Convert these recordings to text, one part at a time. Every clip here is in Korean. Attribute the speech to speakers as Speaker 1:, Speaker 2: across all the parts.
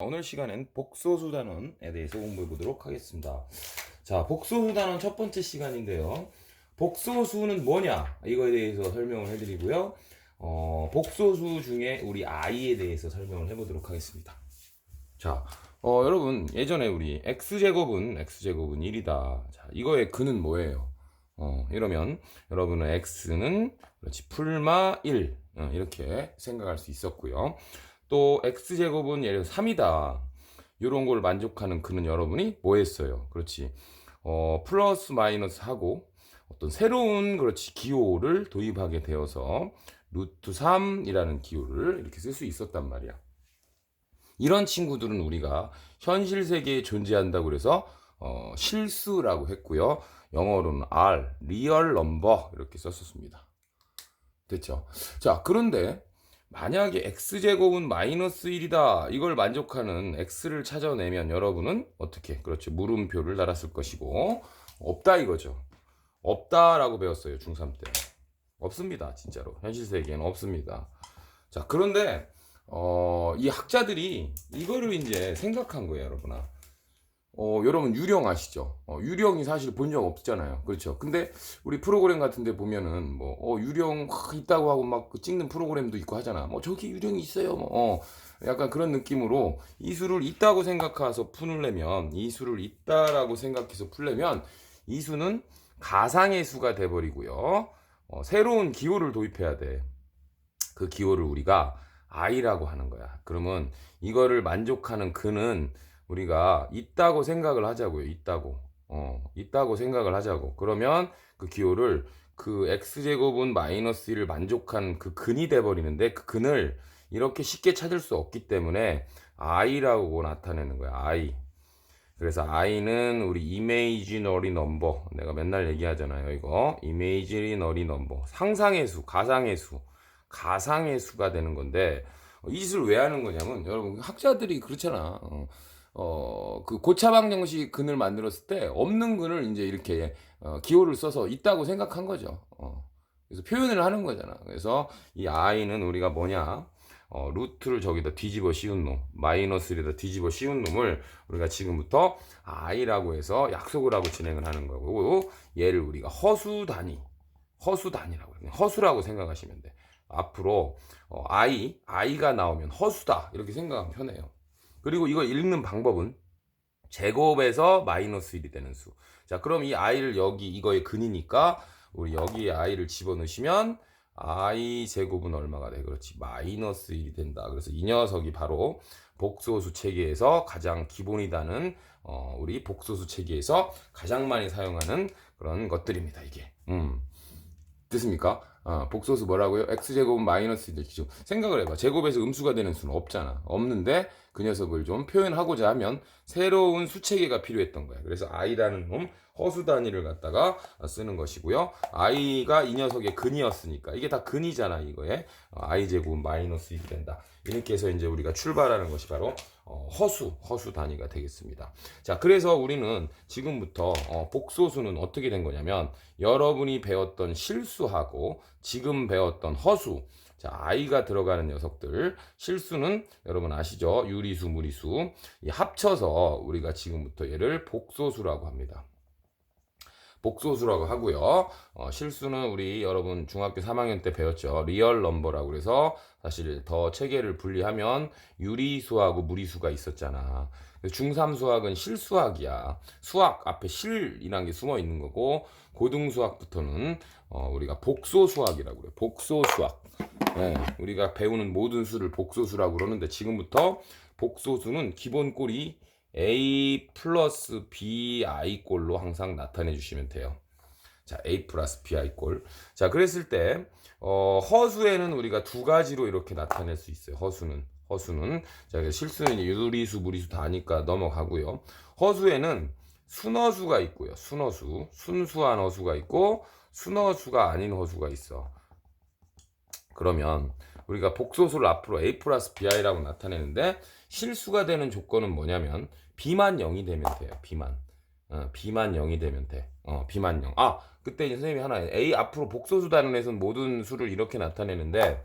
Speaker 1: 오늘 시간엔 복소수 단원에 대해서 공부해 보도록 하겠습니다. 자, 복소수 단원 첫 번째 시간인데요. 복소수는 뭐냐? 이거에 대해서 설명을 해드리고요. 어, 복소수 중에 우리 i에 대해서 설명을 해보도록 하겠습니다. 자, 어, 여러분 예전에 우리 x제곱은 x제곱은 1이다. 자, 이거의 근은 뭐예요? 어, 이러면 여러분은 x는 그렇지 풀마 1 어, 이렇게 생각할 수 있었고요. 또 x제곱은 예를 들어 3이다. 이런 걸 만족하는 그는 여러분이 뭐 했어요? 그렇지. 어, 플러스 마이너스 하고 어떤 새로운 그렇지 기호를 도입하게 되어서 루트 3이라는 기호를 이렇게 쓸 수 있었단 말이야. 이런 친구들은 우리가 현실 세계에 존재한다고 그래서 어, 실수라고 했고요. 영어로는 R, 리얼 넘버 이렇게 썼었습니다. 됐죠? 자, 그런데 만약에 x제곱은 마이너스 1이다. 이걸 만족하는 x를 찾아내면 여러분은 어떻게? 그렇죠. 물음표를 달았을 것이고 없다 이거죠. 없다라고 배웠어요. 중3 때. 없습니다. 진짜로. 현실 세계에는 없습니다. 자, 그런데 어, 이 학자들이 이거를 이제 생각한 거예요, 여러분아. 어, 여러분 유령 아시죠? 어, 유령이 사실 본 적 없잖아요. 그렇죠. 근데 우리 프로그램 같은 데 보면은 뭐 어, 유령 막 있다고 하고 막그 찍는 프로그램도 있고 하잖아. 뭐 저기 유령이 있어요. 뭐 어, 약간 그런 느낌으로 이 수를 있다고 생각해서 풀려면 이 수를 있다라고 생각해서 풀려면 이 수는 가상의 수가 돼 버리고요. 어, 새로운 기호를 도입해야 돼. 그 기호를 우리가 i라고 하는 거야. 그러면 이거를 만족하는 그는 우리가 있다고 생각을 하자고요. 있다고. 어, 있다고 생각을 하자고. 그러면 그 기호를 그 x제곱은 마이너스 1을 만족한 그 근이 돼버리는데 그 근을 이렇게 쉽게 찾을 수 없기 때문에 i라고 나타내는 거야. i. 그래서 i는 우리 imaginary number. 내가 맨날 얘기하잖아요. 이거. imaginary number. 상상의 수, 가상의 수. 가상의 수가 되는 건데 이 짓을 왜 하는 거냐면 여러분 학자들이 그렇잖아. 어. 어, 그 고차방 정식 근을 만들었을 때 없는 근을 이제 이렇게 어, 기호를 써서 있다고 생각한 거죠. 어. 그래서 표현을 하는 거잖아. 그래서 이 i는 우리가 뭐냐? 어, 루트를 저기다 뒤집어 씌운 놈, 마이너스에다 뒤집어 씌운 놈을 우리가 지금부터 i라고 해서 약속을 하고 진행을 하는 거고 얘를 우리가 허수 단위, 허수 단위라고. 허수라고 생각하시면 돼. 앞으로 어, i, i가 나오면 허수다 이렇게 생각하면 편해요. 그리고 이걸 읽는 방법은 제곱에서 마이너스 1이 되는 수. 자, 그럼 이 i를 여기 이거의 근이니까 우리 여기에 i를 집어넣으시면 i 제곱은 얼마가 돼? 그렇지. 마이너스 1이 된다. 그래서 이 녀석이 바로 복소수 체계에서 가장 기본이다는 어, 우리 복소수 체계에서 가장 많이 사용하는 그런 것들입니다. 이게. 음. 됐습니까? 어, 복소수 뭐라고요? x제곱은 마이너스 1일 기준. 생각을 해봐. 제곱에서 음수가 되는 수는 없잖아. 없는데 그 녀석을 좀 표현하고자 하면 새로운 수체계가 필요했던 거야. 그래서 i라는 놈 허수 단위를 갖다가 쓰는 것이고요. i가 이 녀석의 근이었으니까 이게 다 근이잖아 이거에 어, i 제곱은 마이너스 1이 된다. 이렇게 해서 이제 우리가 출발하는 것이 바로 어, 허수 허수 단위가 되겠습니다. 자 그래서 우리는 지금부터 어, 복소수는 어떻게 된 거냐면 여러분이 배웠던 실수하고 지금 배웠던 허수 자, i가 들어가는 녀석들. 실수는 여러분 아시죠? 유리수, 무리수. 이 합쳐서 우리가 지금부터 얘를 복소수라고 합니다. 복소수라고 하고요. 어, 실수는 우리 여러분 중학교 3학년 때 배웠죠. 리얼 넘버라고 그래서 사실 더 체계를 분리하면 유리수하고 무리수가 있었잖아. 중3 수학은 실수학이야. 수학 앞에 실이라는 게 숨어 있는 거고 고등 수학부터는 어, 우리가 복소 수학이라고 그래요. 복소 수학. 네, 우리가 배우는 모든 수를 복소수라고 그러는데 지금부터 복소수는 기본 꼴이 a 플러스 bi 꼴로 항상 나타내 주시면 돼요. 자, a 플러스 bi 꼴. 자, 그랬을 때 어, 허수에는 우리가 두 가지로 이렇게 나타낼 수 있어요. 허수는 허수는 자, 실수는 유리수, 무리수 다 아니까 넘어가고요. 허수에는 순허수가 있고요. 순허수, 순수한 허수가 있고 순허수가 아닌 허수가 있어. 그러면 우리가 복소수를 앞으로 a 플러스 bi라고 나타내는데 실수가 되는 조건은 뭐냐면 b만 0이 되면 돼요. b만. 어, b만 0이 되면 돼. 어, b만 0. 아, 그때 이제 선생님이 하나 a 앞으로 복소수 단원에서는 모든 수를 이렇게 나타내는데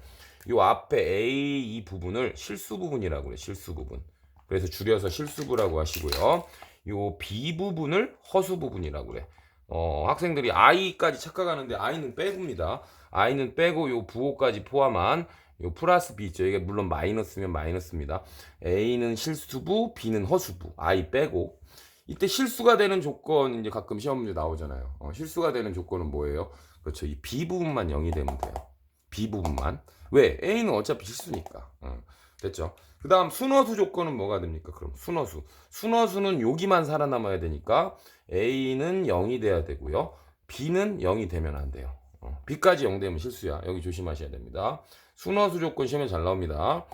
Speaker 1: 요 앞에 a 이 부분을 실수 부분이라고 그래. 실수 부분. 그래서 줄여서 실수부라고 하시고요. 요 B 부분을 허수 부분이라고 그래. 어, 학생들이 I까지 착각하는데 I는 빼고입니다. I는 빼고 요 부호까지 포함한 요 플러스 B 있죠. 이게 물론 마이너스면 마이너스입니다. A는 실수부, B는 허수부. I 빼고. 이때 실수가 되는 조건 이제 가끔 시험 문제 나오잖아요. 어, 실수가 되는 조건은 뭐예요? 그렇죠. 이 B 부분만 0이 되면 돼요. B 부분만. 왜? A는 어차피 실수니까. 어, 됐죠. 그 다음 순어수 조건은 뭐가 됩니까? 그럼 순어수. 순어수는 여기만 살아남아야 되니까 A는 0이 돼야 되고요. B는 0이 되면 안 돼요. 어, B까지 0 되면 실수야. 여기 조심하셔야 됩니다. 순어수 조건 시험에 잘 나옵니다.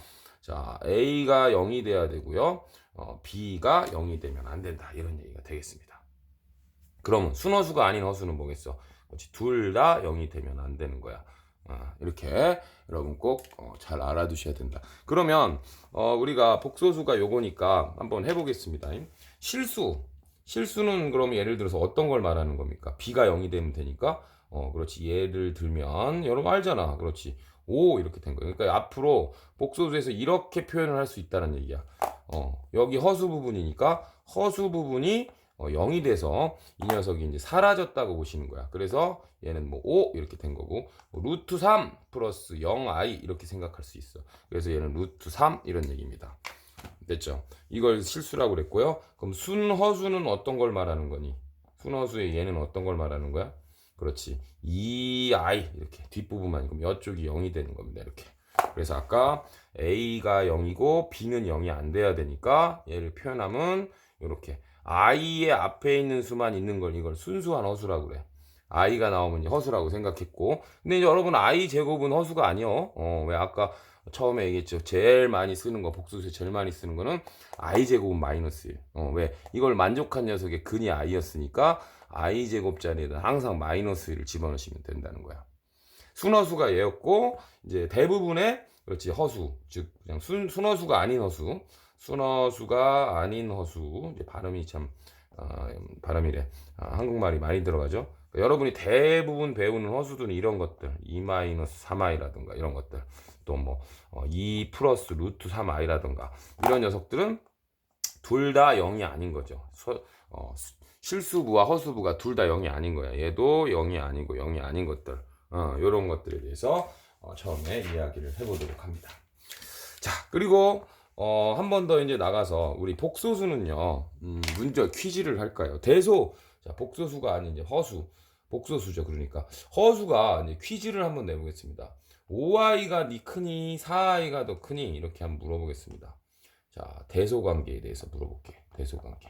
Speaker 1: 자, A가 0이 돼야 되고요. 어, B가 0이 되면 안 된다. 이런 얘기가 되겠습니다. 그러면 순어수가 아닌 허수는 뭐겠어? 둘 다 0이 되면 안 되는 거야. 어, 이렇게 여러분 꼭 잘 알아두셔야 된다. 그러면 어, 우리가 복소수가 요거니까 한번 해보겠습니다. 실수. 실수는 그럼 예를 들어서 어떤 걸 말하는 겁니까? B가 0이 되면 되니까 어 그렇지 예를 들면 여러분 알잖아 그렇지 5 이렇게 된 거예요 그러니까 앞으로 복소수에서 이렇게 표현을 할 수 있다는 얘기야 어 여기 허수 부분이니까 허수 부분이 어, 0이 돼서 이 녀석이 이제 사라졌다고 보시는 거야 그래서 얘는 뭐 5 이렇게 된 거고 뭐 루트 3 플러스 0i 이렇게 생각할 수 있어 그래서 얘는 루트 3 이런 얘기입니다 됐죠 이걸 실수라고 그랬고요 그럼 순허수는 어떤 걸 말하는 거니 순허수의 얘는 어떤 걸 말하는 거야 그렇지. 2i 이렇게 뒷부분만 그럼 이쪽이 0이 되는 겁니다. 이렇게. 그래서 아까 a가 0이고 b는 0이 안 돼야 되니까 얘를 표현하면 이렇게 i의 앞에 있는 수만 있는 걸 이걸 순수한 허수라고 그래. i가 나오면 허수라고 생각했고 근데 이제 여러분 i 제곱은 허수가 아니요. 어, 왜 아까 처음에 얘기했죠. 제일 많이 쓰는 거 복수수에 제일 많이 쓰는 거는 i 제곱은 마이너스예요. 어, 왜 이걸 만족한 녀석의 근이 i였으니까 i 제곱 자리에다 항상 마이너스 1을 집어넣으시면 된다는 거야. 순허수가 얘였고 이제 대부분의 그렇지 허수 즉 그냥 순, 순허수가 아닌 허수 순허수가 아닌 허수 발음이 참 어, 발음이래 아, 한국말이 많이 들어가죠. 그러니까 여러분이 대부분 배우는 허수들은 이런 것들 2 마이너스 3i라든가 이런 것들 또뭐 어, 2 플러스 루트 3i라든가 이런 녀석들은 둘 다 0이 아닌 거죠. 서, 어, 실수부와 허수부가 둘 다 0이 아닌 거야. 얘도 0이 아니고 0이 아닌 것들. 어, 요런 것들에 대해서 어, 처음에 이야기를 해보도록 합니다. 자, 그리고 어, 한 번 더 이제 나가서 우리 복소수는요, 음, 문제 퀴즈를 할까요? 대소, 자, 복소수가 아닌 이제 허수, 복소수죠. 그러니까 허수가 이제 퀴즈를 한번 내보겠습니다. 5i가 니 크니, 4i가 더 크니 이렇게 한번 물어보겠습니다. 자, 대소 관계에 대해서 물어볼게. 대소 관계.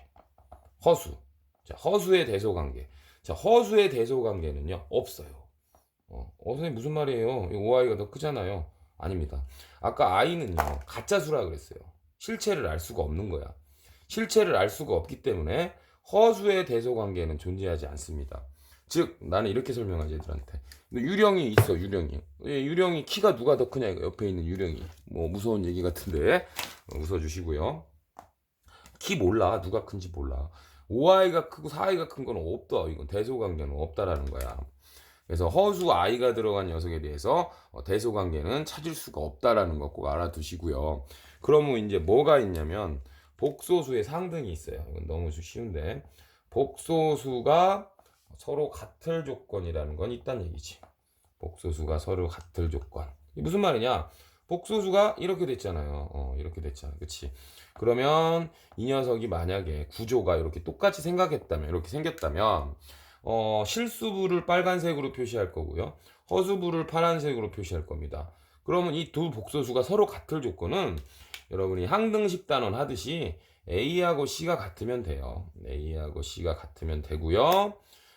Speaker 1: 허수. 자, 허수의 대소 관계. 자, 허수의 대소 관계는요, 없어요. 어, 어 선생님 무슨 말이에요? 5i가 더 크잖아요. 아닙니다. 아까 i는요, 가짜 수라 그랬어요. 실체를 알 수가 없는 거야. 실체를 알 수가 없기 때문에 허수의 대소 관계는 존재하지 않습니다. 즉, 나는 이렇게 설명하지 애들한테. 유령이 있어, 유령이. 예, 유령이 키가 누가 더 크냐, 옆에 있는 유령이. 뭐, 무서운 얘기 같은데, 어, 웃어주시고요. 키 몰라. 누가 큰지 몰라. 5i가 크고 4i가 큰 건 없다. 이건 대소관계는 없다라는 거야. 그래서 허수 i가 들어간 녀석에 대해서 어, 대소관계는 찾을 수가 없다라는 거꼭 알아두시고요. 그러면 이제 뭐가 있냐면 복소수의 상등이 있어요. 이건 너무 쉬운데 복소수가 서로 같을 조건이라는 건 있다는 얘기지. 복소수가 서로 같을 조건. 무슨 말이냐? 복소수가 이렇게 됐잖아요. 어, 이렇게 됐잖아. 그치? 그러면 이 녀석이 만약에 구조가 이렇게 똑같이 생각했다면, 이렇게 생겼다면, 어, 실수부를 빨간색으로 표시할 거고요. 허수부를 파란색으로 표시할 겁니다. 그러면 이 두 복소수가 서로 같을 조건은 여러분이 항등식 단원 하듯이 A하고 C가 같으면 돼요. A하고 C가 같으면 되고요.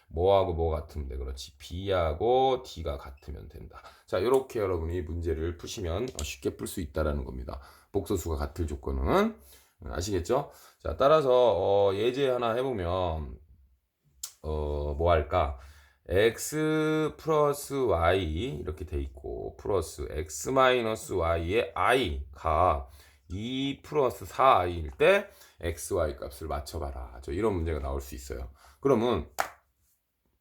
Speaker 1: 뭐하고 뭐 같으면 돼 그렇지 B하고 D가 같으면 된다 자 이렇게 여러분이 문제를 푸시면 쉽게 풀 수 있다라는 겁니다 복소수가 같을 조건은 아시겠죠 자 따라서 어, 예제 하나 해보면 어, 뭐 할까 x 플러스 y 이렇게 돼 있고 플러스 x 마이너스 y의 i가 2 플러스 4i일 때 xy 값을 맞춰봐라 저 이런 문제가 나올 수 있어요 그러면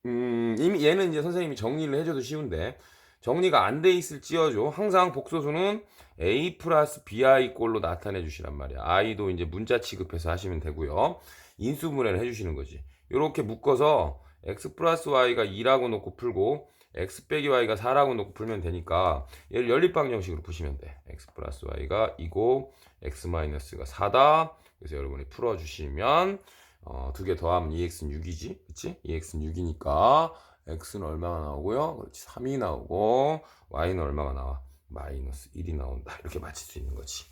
Speaker 1: 음, 이미 얘는 이제 선생님이 정리를 해줘도 쉬운데 정리가 안 돼 있을지어도 항상 복소수는 a 플러스 bi 꼴로 나타내 주시란 말이야. i도 이제 문자 취급해서 하시면 되고요. 인수분해를 해주시는 거지. 이렇게 묶어서 x 플러스 y가 2라고 놓고 풀고 x 빼기 y가 4라고 놓고 풀면 되니까 얘를 연립방 형식으로 푸시면 돼. x 플러스 y가 2고 x 마이너스가 4다. 그래서 여러분이 풀어주시면 어, 두 개 더하면 2x는 6이지. 그치? 2x는 6이니까 x는 얼마가 나오고요? 그렇지. 3이 나오고 y는 얼마가 나와? 마이너스 1이 나온다. 이렇게 맞힐 수 있는 거지.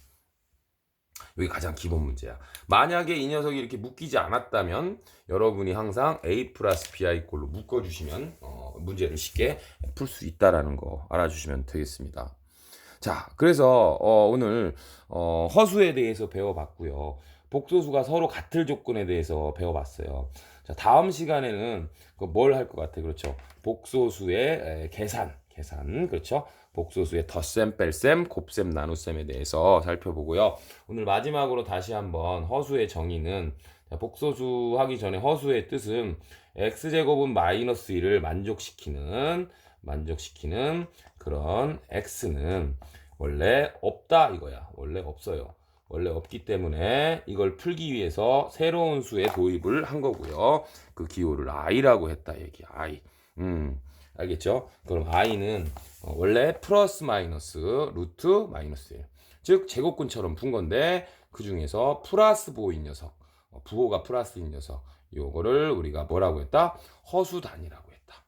Speaker 1: 여기 가장 기본 문제야. 만약에 이 녀석이 이렇게 묶이지 않았다면 여러분이 항상 a 플러스 bi 꼴로 묶어주시면 어, 문제를 쉽게 풀 수 있다라는 거 알아주시면 되겠습니다. 자, 그래서 어, 오늘 어, 허수에 대해서 배워봤고요. 복소수가 서로 같을 조건에 대해서 배워봤어요. 자, 다음 시간에는 그뭘할 것 같아? 그렇죠. 복소수의 에, 계산, 계산, 그렇죠. 복소수의 덧셈, 뺄셈, 곱셈, 나눗셈에 대해서 살펴보고요. 오늘 마지막으로 다시 한번 허수의 정의는 자, 복소수 하기 전에 허수의 뜻은 x제곱은 마이너스 1을 만족시키는 만족시키는 그런 x는 원래 없다 이거야. 원래 없어요. 원래 없기 때문에 이걸 풀기 위해서 새로운 수의 도입을 한 거고요. 그 기호를 i라고 했다 얘기. i. 음. 알겠죠? 그럼 i는 어, 원래 플러스 마이너스 루트 마이너스 1. 즉 제곱근처럼 푼 건데 그 중에서 플러스 보인 녀석. 어, 부호가 플러스인 녀석. 요거를 우리가 뭐라고 했다? 허수 단위라고 했다.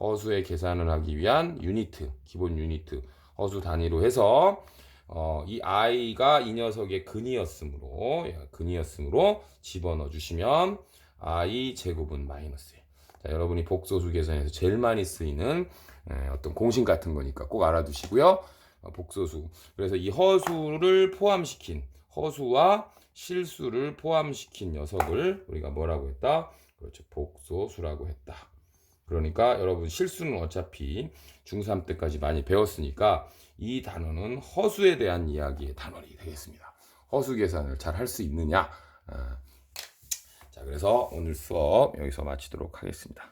Speaker 1: 허수의 계산을 하기 위한 유니트, 기본 유니트, 허수 단위로 해서 어, 이 i가 이 녀석의 근이었으므로 예, 근이었으므로 집어넣어 주시면 i 제곱은 마이너스 1. 자, 여러분이 복소수 계산에서 제일 많이 쓰이는 예, 어떤 공식 같은 거니까 꼭 알아두시고요. 어, 복소수. 그래서 이 허수를 포함시킨 허수와 실수를 포함시킨 녀석을 우리가 뭐라고 했다? 그렇죠. 복소수라고 했다. 그러니까 여러분 실수는 어차피 중3 때까지 많이 배웠으니까 이 단어는 허수에 대한 이야기의 단원이 되겠습니다. 허수 계산을 잘 할 수 있느냐? 그래서 오늘 수업 여기서 마치도록 하겠습니다.